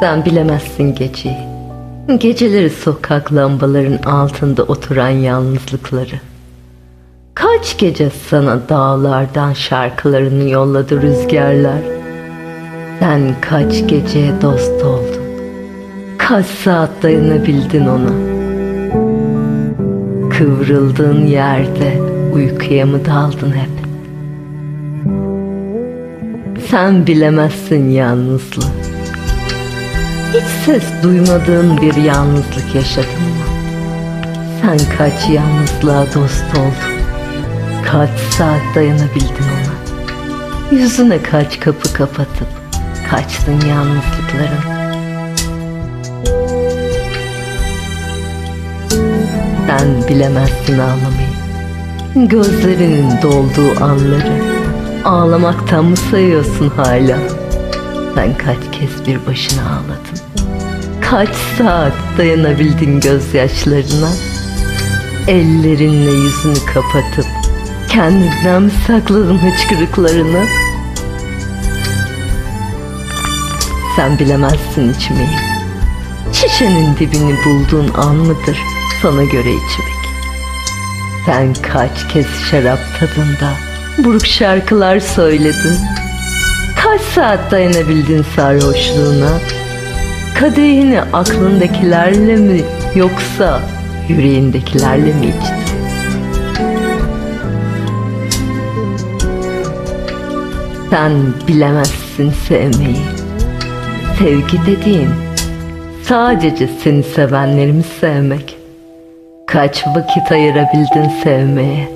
Sen bilemezsin geceyi. Geceleri sokak lambaların altında oturan yalnızlıkları. Kaç gece sana dağlardan şarkılarını yolladı rüzgarlar. Sen kaç geceye dost oldun. Kaç saat dayanabildin ona. Kıvrıldığın yerde uykuya mı daldın hep? Sen bilemezsin yalnızlığı. Hiç ses duymadığın bir yalnızlık yaşadın mı? Sen kaç yalnızlığa dost oldun? Kaç saat dayanabildin ona? Yüzüne kaç kapı kapatıp kaçtın yalnızlıkların? Sen bilemezsin ağlamayı. Gözlerinin dolduğu anları ağlamaktan mı sayıyorsun hala? Sen kaç kez bir başına ağladın? Kaç saat dayanabildin gözyaşlarına? Ellerinle yüzünü kapatıp kendinden mi sakladın hıçkırıklarını? Sen bilemezsin içmeyi. Şişenin dibini bulduğun an mıdır sana göre içmek? Sen kaç kez şarap tadında buruk şarkılar söyledin? Saat dayanabildin sarhoşluğuna? Kadehini aklındakilerle mi yoksa yüreğindekilerle mi içtin? Sen bilemezsin sevmeyi. Sevgi dediğin sadece seni sevenleri mi sevmek? Kaç vakit ayırabildin sevmeye?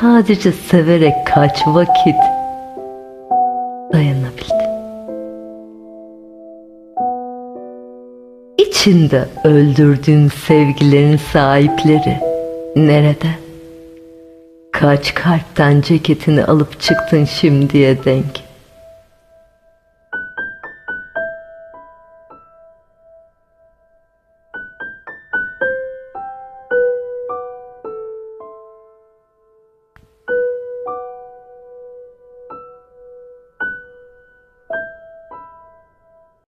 Sadece severek kaç vakit İçinde öldürdüğün sevgilerin sahipleri nerede? Kaç kalpten ceketini alıp çıktın şimdiye denk?